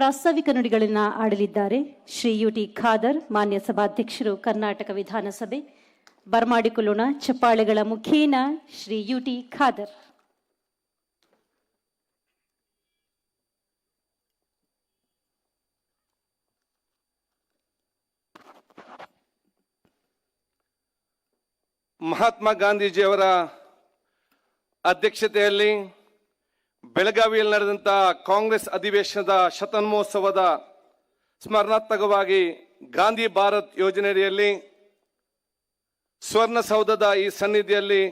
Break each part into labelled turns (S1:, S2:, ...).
S1: ಪ್ರಾಸ್ತಾವಿಕ ನುಡಿಗಳನ್ನ ಆಡಲಿದ್ದಾರೆ. Shri U T Khader, ಮಾನ್ಯ ಸಭಾಧ್ಯಕ್ಷರು, ಕರ್ನಾಟಕ ವಿಧಾನಸಭೆ. ಬರಮಾಡಿಕೊಳ್ಳೋಣ ಚಪ್ಪಾಳೆಗಳ ಮುಖೇನ ಶ್ರೀ ಯು ಟಿ ಖಾದರ್.
S2: ಮಹಾತ್ಮ ಗಾಂಧೀಜಿಯವರ ಅಧ್ಯಕ್ಷತೆಯಲ್ಲಿ ಬೆಳಗಾವಿಯಲ್ಲಿ ನಡೆದಂಥ ಕಾಂಗ್ರೆಸ್ ಅಧಿವೇಶನದ ಶತನ್ಮೋತ್ಸವದ ಸ್ಮರಣಾತ್ಮಕವಾಗಿ ಗಾಂಧಿ ಭಾರತ್ ಯೋಜನೆಯಡಿಯಲ್ಲಿ ಸ್ವರ್ಣಸೌಧದ ಈ ಸನ್ನಿಧಿಯಲ್ಲಿ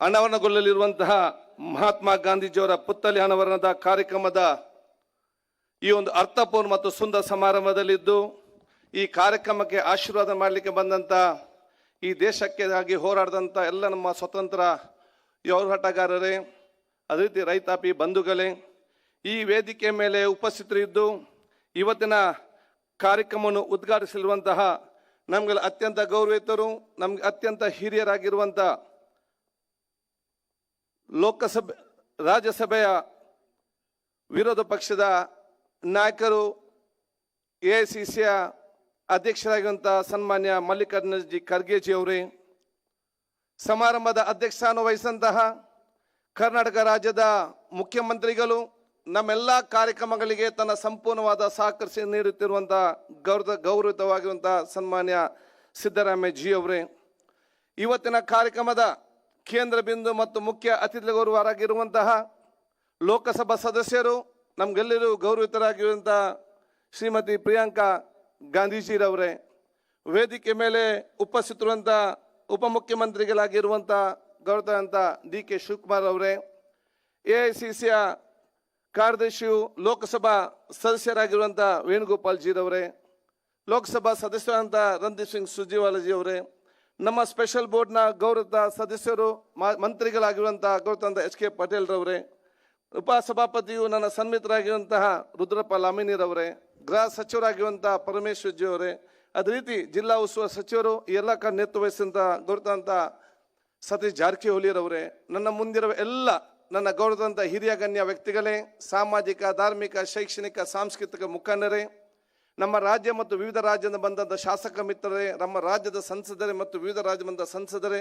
S2: ಅನಾವರಣಗೊಳ್ಳಲಿರುವಂತಹ ಮಹಾತ್ಮ ಗಾಂಧೀಜಿಯವರ ಪುತ್ತಲಿ ಅನಾವರಣದ ಕಾರ್ಯಕ್ರಮದ ಈ ಒಂದು ಅರ್ಥಪೂರ್ಣ ಮತ್ತು ಸುಂದರ ಸಮಾರಂಭದಲ್ಲಿದ್ದು, ಈ ಕಾರ್ಯಕ್ರಮಕ್ಕೆ ಆಶೀರ್ವಾದ ಮಾಡಲಿಕ್ಕೆ ಬಂದಂಥ ಈ ದೇಶಕ್ಕಾಗಿ ಹೋರಾಡಿದಂಥ ಎಲ್ಲ ನಮ್ಮ ಸ್ವತಂತ್ರ ಹೋರಾಟಗಾರರೇ ಅದೇ ರೀತಿ ರೈತಾಪಿ ಬಂಧುಗಳೇ, ಈ ವೇದಿಕೆ ಮೇಲೆ ಉಪಸ್ಥಿತರಿದ್ದು, ಇವತ್ತಿನ ಕಾರ್ಯಕ್ರಮವನ್ನು ಉದ್ಘಾಟಿಸಿರುವಂತಹ ನಮಗೆ ಅತ್ಯಂತ ಗೌರವಿತರು, ನಮ್ಗೆ ಅತ್ಯಂತ ಹಿರಿಯರಾಗಿರುವಂಥ ಲೋಕಸಭೆ, ರಾಜ್ಯಸಭೆಯ ವಿರೋಧ ಪಕ್ಷದ ನಾಯಕರು ಎ ಐ ಸಿ ಸಿಯ ಅಧ್ಯಕ್ಷರಾಗಿರುವಂಥ ಸನ್ಮಾನ್ಯ ಮಲ್ಲಿಕಾರ್ಜುನ ಜಿ ಖರ್ಗೆಜಿ ಅವರೇ ಸಮಾರಂಭದ ಅಧ್ಯಕ್ಷಸ್ಥಾನ ವಹಿಸಿದಂತಹ ಕರ್ನಾಟಕ ರಾಜ್ಯದ ಮುಖ್ಯಮಂತ್ರಿಗಳು ನಮ್ಮೆಲ್ಲ ಕಾರ್ಯಕ್ರಮಗಳಿಗೆ ತನ್ನ ಸಂಪೂರ್ಣವಾದ ಸಹಕರಿಸಿ ನೀಡುತ್ತಿರುವಂಥ ಗೌರವ ಗೌರವಿತವಾಗಿರುವಂಥ ಸನ್ಮಾನ್ಯ ಸಿದ್ದರಾಮಯ್ಯ ಜಿ ಅವರೇ. ಇವತ್ತಿನ ಕಾರ್ಯಕ್ರಮದ ಕೇಂದ್ರ ಬಿಂದು ಮತ್ತು ಮುಖ್ಯ ಅತಿಥಿಗೌರವರಾಗಿರುವಂತಹ ಲೋಕಸಭಾ ಸದಸ್ಯರು ನಮಗೆಲ್ಲರೂ ಗೌರವಿತರಾಗಿರುವಂಥ ಶ್ರೀಮತಿ ಪ್ರಿಯಾಂಕಾ ಗಾಂಧೀಜಿರವರೇ. ವೇದಿಕೆ ಮೇಲೆ ಉಪಸ್ಥಿತರುವಂಥ ಉಪಮುಖ್ಯಮಂತ್ರಿಗಳಾಗಿರುವಂಥ ಗೌರವಂತ ಡಿ ಕೆ ಶಿವಕುಮಾರ್ ಅವರೇ, ಎ ಐ ಸಿ ಸಿಯ ಕಾರ್ಯದರ್ಶಿಯು ಲೋಕಸಭಾ ಸದಸ್ಯರಾಗಿರುವಂಥ ವೇಣುಗೋಪಾಲ್ ಜೀರವರೇ ಲೋಕಸಭಾ ಸದಸ್ಯರಾದಂಥ ರಂದೀಪ್ ಸಿಂಗ್ ಸುರ್ಜೇವಾಲಾಜಿ ಅವರೇ, ನಮ್ಮ ಸ್ಪೆಷಲ್ ಬೋರ್ಡ್ನ ಗೌರವದ ಸದಸ್ಯರು, ಮಾ- ಮಂತ್ರಿಗಳಾಗಿರುವಂಥ ಗೌರವಂತ ಎಚ್ ಕೆ ಪಟೇಲ್ ರವರೇ, ಉಪಸಭಾಪತಿಯು ನನ್ನ ಸನ್ಮಿತರಾಗಿರುವಂತಹ ರುದ್ರಪ್ಪ ಲಾಮಿನಿರವರೇ ಗೃಹ ಸಚಿವರಾಗಿರುವಂಥ ಪರಮೇಶ್ವರ್ ಜಿ ಅವರೇ ಅದೇ ರೀತಿ ಜಿಲ್ಲಾ ಉಸ್ತುವಾರಿ ಸಚಿವರು ಎಲ್ಲ ಕ ನೇತೃತ್ವ ವಹಿಸಿದಂಥ ಗೌರವಂತ ಸತೀಶ್ ಜಾರಕಿಹೊಳಿರವರೇ ನನ್ನ ಮುಂದಿರುವ ಎಲ್ಲ ನನ್ನ ಗೌರವದಂಥ ಹಿರಿಯ ಗಣ್ಯ ವ್ಯಕ್ತಿಗಳೇ, ಸಾಮಾಜಿಕ, ಧಾರ್ಮಿಕ, ಶೈಕ್ಷಣಿಕ, ಸಾಂಸ್ಕೃತಿಕ ಮುಖಂಡರೇ, ನಮ್ಮ ರಾಜ್ಯ ಮತ್ತು ವಿವಿಧ ರಾಜ್ಯದಿಂದ ಬಂದಂಥ ಶಾಸಕ ಮಿತ್ರರೇ, ನಮ್ಮ ರಾಜ್ಯದ ಸಂಸದರೇ ಮತ್ತು ವಿವಿಧ ರಾಜ್ಯ ಬಂದ ಸಂಸದರೇ,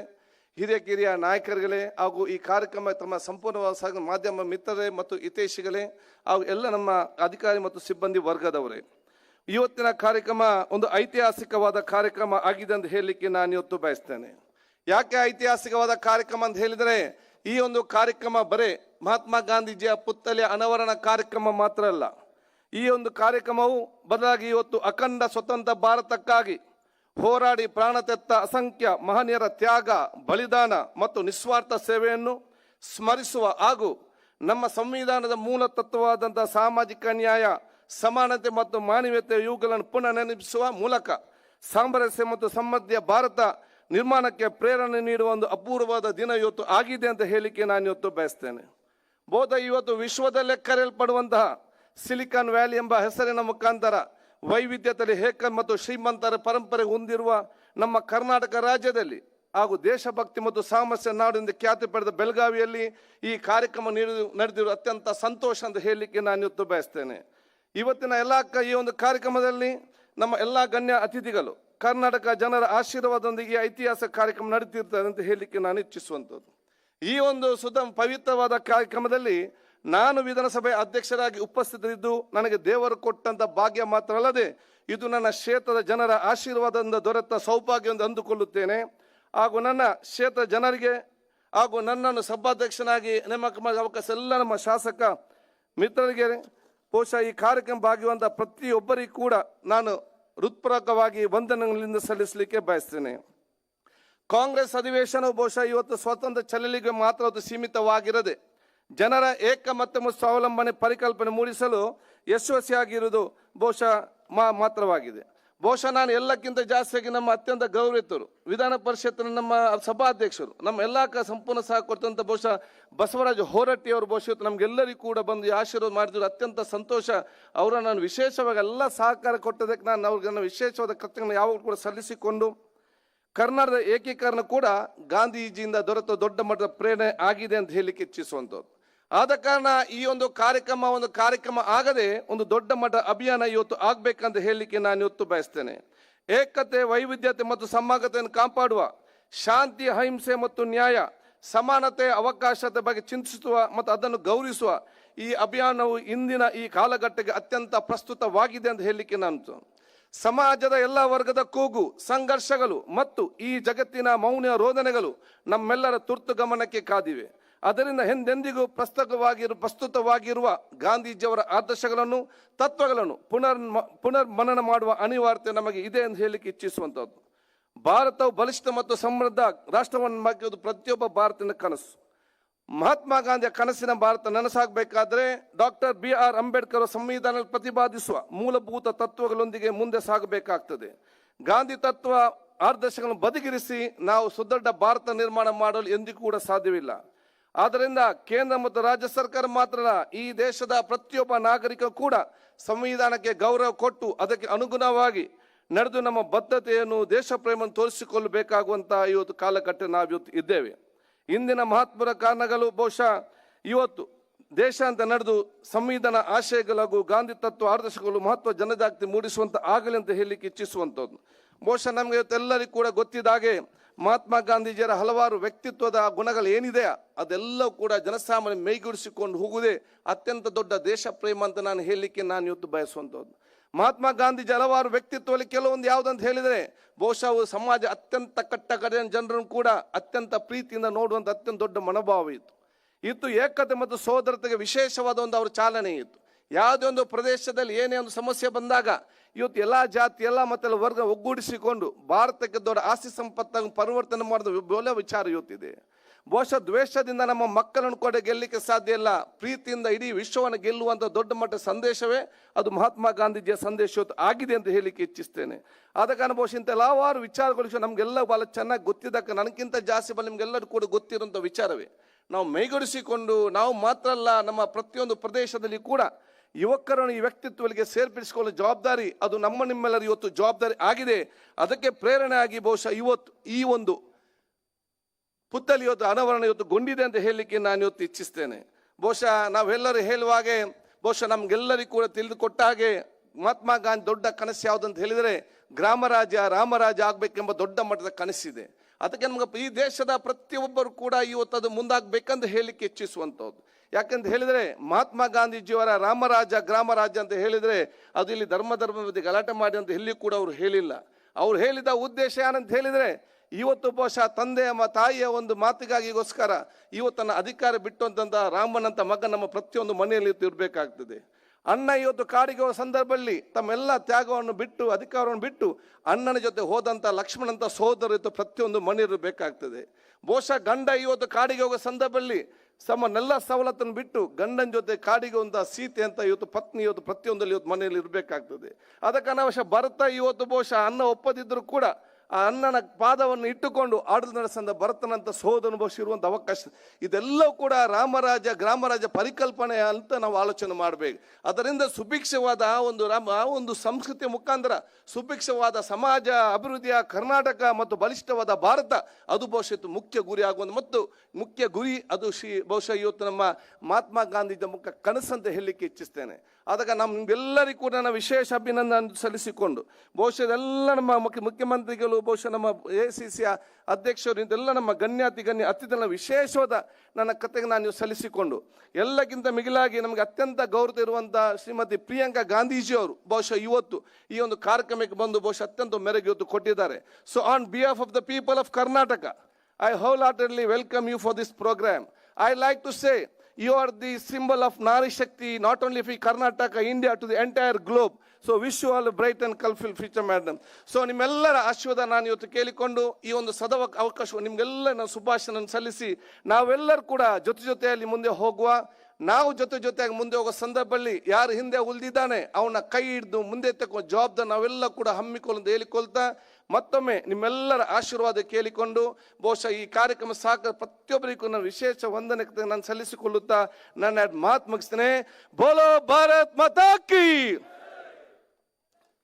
S2: ಹಿರಿಯ ಕಿರಿಯ ನಾಯಕರುಗಳೇ ಹಾಗೂ ಈ ಕಾರ್ಯಕ್ರಮ ತಮ್ಮ ಸಂಪೂರ್ಣವಾದ ಮಾಧ್ಯಮ ಮಿತ್ರರೇ ಮತ್ತು ಹಿತೈಷಿಗಳೇ ಹಾಗೂ ಎಲ್ಲ ನಮ್ಮ ಅಧಿಕಾರಿ ಮತ್ತು ಸಿಬ್ಬಂದಿ ವರ್ಗದವರೇ. ಇವತ್ತಿನ ಕಾರ್ಯಕ್ರಮ ಒಂದು ಐತಿಹಾಸಿಕವಾದ ಕಾರ್ಯಕ್ರಮ ಆಗಿದೆ ಅಂತ ಹೇಳಲಿಕ್ಕೆ ನಾನು ಇವತ್ತು ಬಯಸ್ತೇನೆ. ಯಾಕೆ ಐತಿಹಾಸಿಕವಾದ ಕಾರ್ಯಕ್ರಮ ಅಂತ ಹೇಳಿದರೆ, ಈ ಒಂದು ಕಾರ್ಯಕ್ರಮ ಬರೇ ಮಹಾತ್ಮ ಗಾಂಧೀಜಿಯ ಪುತ್ಥಳಿಯ ಅನಾವರಣ ಕಾರ್ಯಕ್ರಮ ಮಾತ್ರ ಅಲ್ಲ. ಈ ಒಂದು ಕಾರ್ಯಕ್ರಮವು ಬದಲಾಗಿ ಇವತ್ತು ಅಖಂಡ ಸ್ವತಂತ್ರ ಭಾರತಕ್ಕಾಗಿ ಹೋರಾಡಿ ಪ್ರಾಣ ತೆತ್ತ ಅಸಂಖ್ಯ ಮಹನೀಯರ ತ್ಯಾಗ, ಬಲಿದಾನ ಮತ್ತು ನಿಸ್ವಾರ್ಥ ಸೇವೆಯನ್ನು ಸ್ಮರಿಸುವ ಹಾಗೂ ನಮ್ಮ ಸಂವಿಧಾನದ ಮೂಲ ತತ್ವವಾದಂತಹ ಸಾಮಾಜಿಕ ನ್ಯಾಯ ಸಮಾನತೆ ಮತ್ತು ಮಾನವೀಯತೆ ಇವುಗಳನ್ನು ಪುನಃ ನೆನಪಿಸುವ ಮೂಲಕ ಸಾಮರಸ್ಯ ಮತ್ತು ಸಮೃದ್ಧಿಯ ಭಾರತ ನಿರ್ಮಾಣಕ್ಕೆ ಪ್ರೇರಣೆ ನೀಡುವ ಒಂದು ಅಪೂರ್ವವಾದ ದಿನ ಇವತ್ತು ಆಗಿದೆ ಅಂತ ಹೇಳಿಕೆ ನಾನು ಇವತ್ತು ಬಯಸ್ತೇನೆ. ಬೋಧ ಇವತ್ತು ವಿಶ್ವದಲ್ಲೇ ಕರೆಯಲ್ಪಡುವಂತಹ ಸಿಲಿಕಾನ್ ವ್ಯಾಲಿ ಎಂಬ ಹೆಸರಿನ ಮುಖಾಂತರ ವೈವಿಧ್ಯತೆಯಲ್ಲಿ ಏಕ ಮತ್ತು ಶ್ರೀಮಂತರ ಪರಂಪರೆ ಹೊಂದಿರುವ ನಮ್ಮ ಕರ್ನಾಟಕ ರಾಜ್ಯದಲ್ಲಿ ಹಾಗೂ ದೇಶಭಕ್ತಿ ಮತ್ತು ಸಾಮರಸ್ಯ ನಾಡು ಎಂದು ಖ್ಯಾತಿ ಪಡೆದ ಬೆಳಗಾವಿಯಲ್ಲಿ ಈ ಕಾರ್ಯಕ್ರಮ ನೀಡಿ ನಡೆದಿರುವ ಅತ್ಯಂತ ಸಂತೋಷ ಅಂತ ಹೇಳಲಿಕ್ಕೆ ನಾನು ಇವತ್ತು ಬಯಸ್ತೇನೆ. ಇವತ್ತಿನ ಎಲ್ಲ ಈ ಒಂದು ಕಾರ್ಯಕ್ರಮದಲ್ಲಿ ನಮ್ಮ ಎಲ್ಲ ಗಣ್ಯ ಅತಿಥಿಗಳು, ಕರ್ನಾಟಕ ಜನರ ಆಶೀರ್ವಾದದೊಂದಿಗೆ ಐತಿಹಾಸಿಕ ಕಾರ್ಯಕ್ರಮ ನಡೀತಿರ್ತಾರೆ ಅಂತ ಹೇಳಲಿಕ್ಕೆ ನಾನು ಇಚ್ಛಿಸುವಂಥದ್ದು. ಈ ಒಂದು ಸುತ ಪವಿತ್ರವಾದ ಕಾರ್ಯಕ್ರಮದಲ್ಲಿ ನಾನು ವಿಧಾನಸಭೆ ಅಧ್ಯಕ್ಷರಾಗಿ ಉಪಸ್ಥಿತರಿದ್ದು, ನನಗೆ ದೇವರು ಕೊಟ್ಟಂತ ಭಾಗ್ಯ ಮಾತ್ರ ಅಲ್ಲದೆ, ಇದು ನನ್ನ ಕ್ಷೇತ್ರದ ಜನರ ಆಶೀರ್ವಾದದಿಂದ ದೊರೆತ ಸೌಭಾಗ್ಯ ಎಂದು ಅಂದುಕೊಳ್ಳುತ್ತೇನೆ. ಹಾಗೂ ನನ್ನ ಕ್ಷೇತ್ರ ಜನರಿಗೆ ಹಾಗೂ ನನ್ನನ್ನು ಸಭಾಧ್ಯಕ್ಷನಾಗಿ ನೇಮಕ ಮಾಡಿದ ಅವಕಾಶ ಎಲ್ಲ ನಮ್ಮ ಶಾಸಕ ಮಿತ್ರರಿಗೆ ಬಹುಶಃ ಈ ಕಾರ್ಯಕ್ರಮ ಭಾಗಿವಂತ ಪ್ರತಿಯೊಬ್ಬರಿಗೂ ಕೂಡ ನಾನು ಹೃತ್ಪೂರ್ವಕವಾಗಿ ವಂದನೆಗಳಿಂದ ಸಲ್ಲಿಸಲಿಕ್ಕೆ ಬಯಸ್ತೇನೆ. ಕಾಂಗ್ರೆಸ್ ಅಧಿವೇಶನವು ಬಹುಶಃ ಇವತ್ತು ಸ್ವತಂತ್ರ ಚಲನೆಗೆ ಮಾತ್ರ ಅದು ಸೀಮಿತವಾಗಿರದೆ, ಜನರ ಏಕ ಮತ್ತು ಸ್ವಾವಲಂಬನೆ ಪರಿಕಲ್ಪನೆ ಮೂಡಿಸಲು ಯಶಸ್ವಿಯಾಗಿರುವುದು ಬಹುಶಃ ಮಾ, ಮಾತ್ರವಾಗಿದೆ. ಬಹುಶಃ ನಾನು ಎಲ್ಲಕ್ಕಿಂತ ಜಾಸ್ತಿಯಾಗಿ ನಮ್ಮ ಅತ್ಯಂತ ಗೌರವಿತರು ವಿಧಾನ ಪರಿಷತ್ತಿನ ನಮ್ಮ ಸಭಾಧ್ಯಕ್ಷರು, ನಮ್ಮ ಎಲ್ಲ ಸಂಪೂರ್ಣ ಸಹ ಕೊಡ್ತಂಥ ಬಹುಶಃ ಬಸವರಾಜ ಹೋರಟ್ಟಿ ಅವರು ಬಹುಶಃ ನಮ್ಗೆಲ್ಲರಿಗೂ ಕೂಡ ಬಂದು ಆಶೀರ್ವಾದ ಮಾಡಿದ್ರು. ಅತ್ಯಂತ ಸಂತೋಷ. ಅವರ ನಾನು ವಿಶೇಷವಾಗಿ ಎಲ್ಲ ಸಹಕಾರ ಕೊಟ್ಟದಕ್ಕೆ ನಾನು ಅವ್ರಿಗೆ ನನ್ನ ವಿಶೇಷವಾದ ಕೃತಜ್ಞ ಯಾವಾಗಲೂ ಕೂಡ ಸಲ್ಲಿಸಿಕೊಂಡು, ಕರ್ನಾಟಕದ ಏಕೀಕರಣ ಕೂಡ ಗಾಂಧೀಜಿಯಿಂದ ದೊರೆತ ದೊಡ್ಡ ಮಟ್ಟದ ಪ್ರೇರಣೆ ಆಗಿದೆ ಅಂತ ಹೇಳಲಿಕ್ಕೆ ಇಚ್ಛಿಸುವಂಥದ್ದು ಆದ ಕಾರಣ ಈ ಒಂದು ಕಾರ್ಯಕ್ರಮ ಒಂದು ಕಾರ್ಯಕ್ರಮ ಆಗದೆ ಒಂದು ದೊಡ್ಡ ಮಠ ಅಭಿಯಾನ ಇವತ್ತು ಆಗಬೇಕಂತ ಹೇಳಲಿಕ್ಕೆ ನಾನು ಇವತ್ತು ಬಯಸ್ತೇನೆ. ಏಕತೆ, ವೈವಿಧ್ಯತೆ ಮತ್ತು ಸಮಗ್ರತೆಯನ್ನು ಕಾಪಾಡುವ, ಶಾಂತಿ, ಅಹಿಂಸೆ ಮತ್ತು ನ್ಯಾಯ, ಸಮಾನತೆ ಅವಕಾಶತೆ ಬಗ್ಗೆ ಚಿಂತಿಸುವ ಮತ್ತು ಅದನ್ನು ಗೌರವಿಸುವ ಈ ಅಭಿಯಾನವು ಇಂದಿನ ಈ ಕಾಲಘಟ್ಟಕ್ಕೆ ಅತ್ಯಂತ ಪ್ರಸ್ತುತವಾಗಿದೆ ಅಂತ ಹೇಳಲಿಕ್ಕೆ ನಾನು ಸಮಾಜದ ಎಲ್ಲ ವರ್ಗದ ಕೂಗು, ಸಂಘರ್ಷಗಳು ಮತ್ತು ಈ ಜಗತ್ತಿನ ಮೌನ ರೋದನೆಗಳು ನಮ್ಮೆಲ್ಲರ ತುರ್ತು ಗಮನಕ್ಕೆ ಕಾದಿವೆ. ಅದರಿಂದ ಎಂದೆಂದಿಗೂ ಪ್ರಸ್ತುತವಾಗಿರು ಪ್ರಸ್ತುತವಾಗಿರುವ ಗಾಂಧೀಜಿಯವರ ಆದರ್ಶಗಳನ್ನು, ತತ್ವಗಳನ್ನು ಪುನರ್ ಪುನರ್ ಮನನ ಮಾಡುವ ಅನಿವಾರ್ಯತೆ ನಮಗೆ ಇದೆ ಎಂದು ಹೇಳಲಿಕ್ಕೆ ಇಚ್ಛಿಸುವಂಥದ್ದು. ಭಾರತವು ಬಲಿಷ್ಠ ಮತ್ತು ಸಮೃದ್ಧ ರಾಷ್ಟ್ರವನ್ನು ಮಾಡುವುದು ಪ್ರತಿಯೊಬ್ಬ ಭಾರತದ ಕನಸು. ಮಹಾತ್ಮ ಗಾಂಧಿಯ ಕನಸಿನ ಭಾರತ ನನಸಾಗಬೇಕಾದರೆ ಡಾಕ್ಟರ್ ಬಿ ಆರ್ ಅಂಬೇಡ್ಕರ್ ಸಂವಿಧಾನ ಪ್ರತಿಪಾದಿಸುವ ಮೂಲಭೂತ ತತ್ವಗಳೊಂದಿಗೆ ಮುಂದೆ ಸಾಗಬೇಕಾಗ್ತದೆ. ಗಾಂಧಿ ತತ್ವ ಆದರ್ಶಗಳನ್ನು ಬದಿಗಿರಿಸಿ ನಾವು ಸುದೃಢ ಭಾರತ ನಿರ್ಮಾಣ ಮಾಡಲು ಎಂದಿಗೂ ಕೂಡ ಸಾಧ್ಯವಿಲ್ಲ. ಆದ್ದರಿಂದ ಕೇಂದ್ರ ಮತ್ತು ರಾಜ್ಯ ಸರ್ಕಾರ ಮಾತ್ರ ಈ ದೇಶದ ಪ್ರತಿಯೊಬ್ಬ ನಾಗರಿಕ ಕೂಡ ಸಂವಿಧಾನಕ್ಕೆ ಗೌರವ ಕೊಟ್ಟು ಅದಕ್ಕೆ ಅನುಗುಣವಾಗಿ ನಡೆದು ನಮ್ಮ ಬದ್ಧತೆಯನ್ನು ದೇಶ ಪ್ರೇಮವನ್ನು ತೋರಿಸಿಕೊಳ್ಳಬೇಕಾಗುವಂತಹ ಇವತ್ತು ಕಾಲಘಟ್ಟ ನಾವು ಇವತ್ತು ಇದ್ದೇವೆ. ಇಂದಿನ ಮಹತ್ವದ ಕಾರಣಗಳು ಬಹುಶಃ ಇವತ್ತು ದೇಶ ಅಂತ ನಡೆದು ಸಂವಿಧಾನ ಆಶಯಗಳು ಗಾಂಧಿ ತತ್ವ ಆದರ್ಶಗಳು ಮಹತ್ವ ಜನಜಾಗೃತಿ ಮೂಡಿಸುವಂತ ಆಗಲಿ ಅಂತ ಹೇಳಲಿಕ್ಕೆ ಇಚ್ಛಿಸುವಂಥದ್ದು ಬಹುಶಃ ನಮಗೆ ಇವತ್ತೆಲ್ಲರಿಗೂ ಕೂಡ ಗೊತ್ತಿದ್ದ ಹಾಗೆ ಮಹಾತ್ಮ ಗಾಂಧೀಜಿಯರ ಹಲವಾರು ವ್ಯಕ್ತಿತ್ವದ ಗುಣಗಳು ಏನಿದೆ ಅದೆಲ್ಲವೂ ಕೂಡ ಜನಸಾಮಾನ್ಯ ಮೈಗೂಡಿಸಿಕೊಂಡು ಹೋಗುವುದೇ ಅತ್ಯಂತ ದೊಡ್ಡ ದೇಶ ಪ್ರೇಮ ಅಂತ ನಾನು ಹೇಳಲಿಕ್ಕೆ ನಾನು ಇವತ್ತು ಬಯಸುವಂಥದ್ದು. ಮಹಾತ್ಮ ಗಾಂಧೀಜಿ ಹಲವಾರು ವ್ಯಕ್ತಿತ್ವದಲ್ಲಿ ಕೆಲವೊಂದು ಯಾವುದಂತ ಹೇಳಿದರೆ, ಬಹುಶಃ ಸಮಾಜ ಅತ್ಯಂತ ಕಟ್ಟ ಕಡೆಯ ಜನರನ್ನು ಕೂಡ ಅತ್ಯಂತ ಪ್ರೀತಿಯಿಂದ ನೋಡುವಂಥ ಅತ್ಯಂತ ದೊಡ್ಡ ಮನೋಭಾವ ಇತ್ತು. ಇತ್ತು ಏಕತೆ ಮತ್ತು ಸೋದರತೆಗೆ ವಿಶೇಷವಾದ ಒಂದು ಅವರ ಚಾಲನೆ ಇತ್ತು. ಯಾವುದೇ ಒಂದು ಪ್ರದೇಶದಲ್ಲಿ ಏನೇ ಒಂದು ಸಮಸ್ಯೆ ಬಂದಾಗ ಇವತ್ತು ಎಲ್ಲ ಜಾತಿ, ಎಲ್ಲ ಮತ್ತೆಲ್ಲ ವರ್ಗ ಒಗ್ಗೂಡಿಸಿಕೊಂಡು ಭಾರತಕ್ಕೆ ದೊಡ್ಡ ಆಸ್ತಿ ಸಂಪತ್ತಾಗಿ ಪರಿವರ್ತನೆ ಮಾಡಿದ ಬೋಲ ವಿಚಾರ ಇವತ್ತಿದೆ ಬಹುಶಃ ದ್ವೇಷದಿಂದ ನಮ್ಮ ಮಕ್ಕಳನ್ನು ಕೂಡ ಗೆಲ್ಲಲಿಕ್ಕೆ ಸಾಧ್ಯ ಇಲ್ಲ. ಪ್ರೀತಿಯಿಂದ ಇಡೀ ವಿಶ್ವವನ್ನು ಗೆಲ್ಲುವಂಥ ದೊಡ್ಡ ಮಟ್ಟ ಸಂದೇಶವೇ ಅದು ಮಹಾತ್ಮ ಗಾಂಧೀಜಿಯ ಸಂದೇಶ ಆಗಿದೆ ಅಂತ ಹೇಳಲಿಕ್ಕೆ ಇಚ್ಛಿಸ್ತೇನೆ. ಆದ ಕಾರಣ ಬಹುಶಃ ಇಂಥ ಹಲವಾರು ವಿಚಾರಗಳು ನಮಗೆಲ್ಲ ಬಹಳ ಚೆನ್ನಾಗಿ ಗೊತ್ತಿದ್ದಕ್ಕೆ ನನಗಿಂತ ಜಾಸ್ತಿ ಬಲ್ಲ ನಿಮಗೆಲ್ಲರೂ ಕೂಡ ಗೊತ್ತಿರುವಂಥ ವಿಚಾರವೇ. ನಾವು ಮೈಗೂಡಿಸಿಕೊಂಡು ನಾವು ಮಾತ್ರ ಅಲ್ಲ, ನಮ್ಮ ಪ್ರತಿಯೊಂದು ಪ್ರದೇಶದಲ್ಲಿ ಕೂಡ ಯುವಕರನ್ನು ಈ ವ್ಯಕ್ತಿತ್ವಗಳಿಗೆ ಸೇರ್ಪಡಿಸಿಕೊಳ್ಳುವ ಜವಾಬ್ದಾರಿ ಅದು ನಮ್ಮ ನಿಮ್ಮೆಲ್ಲರ ಇವತ್ತು ಜವಾಬ್ದಾರಿ ಆಗಿದೆ. ಅದಕ್ಕೆ ಪ್ರೇರಣೆ ಆಗಿ ಬಹುಶಃ ಇವತ್ತು ಈ ಒಂದು ಪುತ್ತಲಿ ಇವತ್ತು ಅನಾವರಣ ಇವತ್ತು ಗೊಂಡಿದೆ ಅಂತ ಹೇಳಲಿಕ್ಕೆ ನಾನು ಇವತ್ತು ಇಚ್ಛಿಸ್ತೇನೆ. ಬಹುಶಃ ನಾವೆಲ್ಲರೂ ಹೇಳುವ ಹಾಗೆ ಬಹುಶಃ ನಮ್ಗೆಲ್ಲರಿಗೂ ಕೂಡ ತಿಳಿದುಕೊಟ್ಟ ಹಾಗೆ ಮಹಾತ್ಮ ಗಾಂಧಿ ದೊಡ್ಡ ಕನಸು ಯಾವುದಂತ ಹೇಳಿದರೆ ಗ್ರಾಮ ರಾಮರಾಜ ಆಗ್ಬೇಕೆಂಬ ದೊಡ್ಡ ಮಟ್ಟದ ಕನಸಿದೆ. ಅದಕ್ಕೆ ನಮ್ಗೆ ಈ ದೇಶದ ಪ್ರತಿಯೊಬ್ಬರು ಕೂಡ ಇವತ್ತು ಅದು ಮುಂದಾಗಬೇಕಂತ ಹೇಳಲಿಕ್ಕೆ ಇಚ್ಛಿಸುವಂಥದ್ದು. ಯಾಕಂತ ಹೇಳಿದರೆ ಮಹಾತ್ಮ ಗಾಂಧೀಜಿಯವರ ರಾಮರಾಜ, ಗ್ರಾಮರಾಜ ಅಂತ ಹೇಳಿದರೆ ಅದು ಇಲ್ಲಿ ಧರ್ಮ ಧರ್ಮ ಮಧ್ಯೆ ಗಲಾಟೆ ಮಾಡಿ ಅಂತ ಎಲ್ಲಿ ಕೂಡ ಅವರು ಹೇಳಿಲ್ಲ. ಅವ್ರು ಹೇಳಿದ ಉದ್ದೇಶ ಏನಂತ ಹೇಳಿದರೆ ಇವತ್ತು ಬಹುಶಃ ತಂದೆಯ ತಾಯಿಯ ಒಂದು ಮಾತಿಗಾಗಿಗೋಸ್ಕರ ಇವತ್ತನ್ನು ಅಧಿಕಾರ ಬಿಟ್ಟು ಅಂತಂದ ರಾಮನಂತ ಮಗ ನಮ್ಮ ಪ್ರತಿಯೊಂದು ಮನೆಯಲ್ಲಿ ಇರಬೇಕಾಗ್ತದೆ. ಅಣ್ಣ ಇವತ್ತು ಕಾಡಿಗೆ ಹೋದ ಸಂದರ್ಭದಲ್ಲಿ ತಮ್ಮೆಲ್ಲ ತ್ಯಾಗವನ್ನು ಬಿಟ್ಟು, ಅಧಿಕಾರವನ್ನು ಬಿಟ್ಟು, ಅಣ್ಣನ ಜೊತೆ ಹೋದಂಥ ಲಕ್ಷ್ಮಣಂಥ ಸಹೋದರ ಇವತ್ತು ಪ್ರತಿಯೊಂದು ಮನೆಯಲ್ಲೂ ಬೇಕಾಗ್ತದೆ. ಬಹುಶಃ ಗಂಡ ಇವತ್ತು ಕಾಡಿಗೆ ಹೋಗೋ ಸಂದರ್ಭದಲ್ಲಿ ತಮ್ಮನ್ನೆಲ್ಲ ಸವಲತ್ತನ್ನು ಬಿಟ್ಟು ಗಂಡನ ಜೊತೆ ಕಾಡಿಗೆ ಒಂದು ಸೀತೆ ಅಂತ ಇವತ್ತು ಪತ್ನಿ ಇವತ್ತು ಪ್ರತಿಯೊಂದಲ್ಲಿ ಇವತ್ತು ಮನೆಯಲ್ಲಿ ಇರಬೇಕಾಗ್ತದೆ. ಅದಕ್ಕೆ ಅನಾವಶ್ಯ ಭರತ ಇವತ್ತು ಬಹುಶಃ ಅನ್ನ ಒಪ್ಪದಿದ್ದರೂ ಕೂಡ ಆ ಅನ್ನನ ಪಾದವನ್ನು ಇಟ್ಟುಕೊಂಡು ಆಡಳಿತ ನಡೆಸಂದ ಭರತನಂತ ಸೋದ ಅನುಭವಿಸಿರುವಂಥ ಅವಕಾಶ. ಇದೆಲ್ಲವೂ ಕೂಡ ರಾಮರಾಜ, ಗ್ರಾಮರಾಜ ಪರಿಕಲ್ಪನೆ ಅಂತ ನಾವು ಆಲೋಚನೆ ಮಾಡಬೇಕು. ಅದರಿಂದ ಸುಭಿಕ್ಷವಾದ ಒಂದು ರಾಮ, ಆ ಒಂದು ಸಂಸ್ಕೃತಿಯ ಮುಖಾಂತರ ಸುಭಿಕ್ಷವಾದ ಸಮಾಜ, ಅಭಿವೃದ್ಧಿಯ ಕರ್ನಾಟಕ ಮತ್ತು ಬಲಿಷ್ಠವಾದ ಭಾರತ ಅದು ಇವತ್ತು ಮುಖ್ಯ ಗುರಿ ಆಗುವಂಥ ಮತ್ತು ಮುಖ್ಯ ಗುರಿ ಅದು ಶ್ರೀ, ಬಹುಶಃ ಇವತ್ತು ನಮ್ಮ ಮಹಾತ್ಮ ಗಾಂಧೀಜಿಯ ಮುಖ ಕನಸಂತ ಹೇಳಲಿಕ್ಕೆ ಇಚ್ಛಿಸ್ತೇನೆ. ಆದಾಗ ನಮ್ಗೆಲ್ಲರಿಗೂ ಕೂಡ ನಾನು ವಿಶೇಷ ಅಭಿನಂದನೆ ಸಲ್ಲಿಸಿಕೊಂಡು, ಬಹುಶಃ ಎಲ್ಲ ನಮ್ಮ ಮುಖ್ಯ ಮುಖ್ಯಮಂತ್ರಿಗಳು, ಬಹುಶಃ ನಮ್ಮ ಎ ಸಿ ಸಿಯ ಅಧ್ಯಕ್ಷರು, ಇದೆಲ್ಲ ನಮ್ಮ ಗಣ್ಯಾತಿ ಗಣ್ಯ ಅತಿಥಿಗಳ ವಿಶೇಷವಾದ ನನ್ನ ಕತೆಗೆ ನಾನು ಸಲ್ಲಿಸಿಕೊಂಡು, ಎಲ್ಲಕ್ಕಿಂತ ಮಿಗಿಲಾಗಿ ನಮಗೆ ಅತ್ಯಂತ ಗೌರವ ಇರುವಂಥ ಶ್ರೀಮತಿ ಪ್ರಿಯಾಂಕಾ ಗಾಂಧೀಜಿಯವರು, ಬಹುಶಃ ಇವತ್ತು ಈ ಒಂದು ಕಾರ್ಯಕ್ರಮಕ್ಕೆ ಬಂದು ಬಹುಶಃ ಅತ್ಯಂತ ಮೆರುಗು ಇವತ್ತು ಕೊಟ್ಟಿದ್ದಾರೆ. So on behalf of the people of Karnataka I wholeheartedly welcome you for this programme I like to say you are the symbol of Nari Shakti, not only for Karnataka, India, to the entire globe. So wish you all bright and colourful future madam so ನಿಮ್ಮೆಲ್ಲರ ಆಶೀರ್ವಾದ ನಾನು ಇವತ್ತು ಕೇಳಿಕೊಂಡು ಈ ಒಂದು ಸದವ ಅವಕಾಶ ನಿಮಗೆಲ್ಲ ನಾನು ಶುಭಾಶಯ ಸಲ್ಲಿಸಿ ನಾವೆಲ್ಲರೂ ಕೂಡ ಜೊತೆ ಜೊತೆಯಲ್ಲಿ ಮುಂದೆ ಹೋಗುವ ನಾವು ಜೊತೆ ಜೊತೆಯಾಗಿ ಮುಂದೆ ಹೋಗೋ ಸಂದರ್ಭದಲ್ಲಿ ಯಾರು ಹಿಂದೆ ಉಳಿದಿದ್ದಾನೆ ಅವನ ಕೈ ಹಿಡಿದು ಮುಂದೆ ತಕ್ಕೋ ಜವಾಬ್ದಾರಿ ನಾವೆಲ್ಲ ಕೂಡ ಹಮ್ಮಿಕೊಳ್ಳೋದು ಹೇಳಿಕೊಳ್ತಾ ಮತ್ತೊಮ್ಮೆ ನಿಮ್ಮೆಲ್ಲರ ಆಶೀರ್ವಾದ ಕೇಳಿಕೊಂಡು ಬಹುಶಃ ಈ ಕಾರ್ಯಕ್ರಮ ಸಾಕ ಪ್ರತಿಯೊಬ್ಬರಿಗೂ ನಾನು ವಿಶೇಷ ವಂದನೆ ನಾನು ಸಲ್ಲಿಸಿಕೊಳ್ಳುತ್ತಾ ನನ್ನ ಮಾತು ಮುಗಿಸ್ತೇನೆ. ಬೋಲೋ ಭಾರತ್ ಮಾತಾ ಕಿ!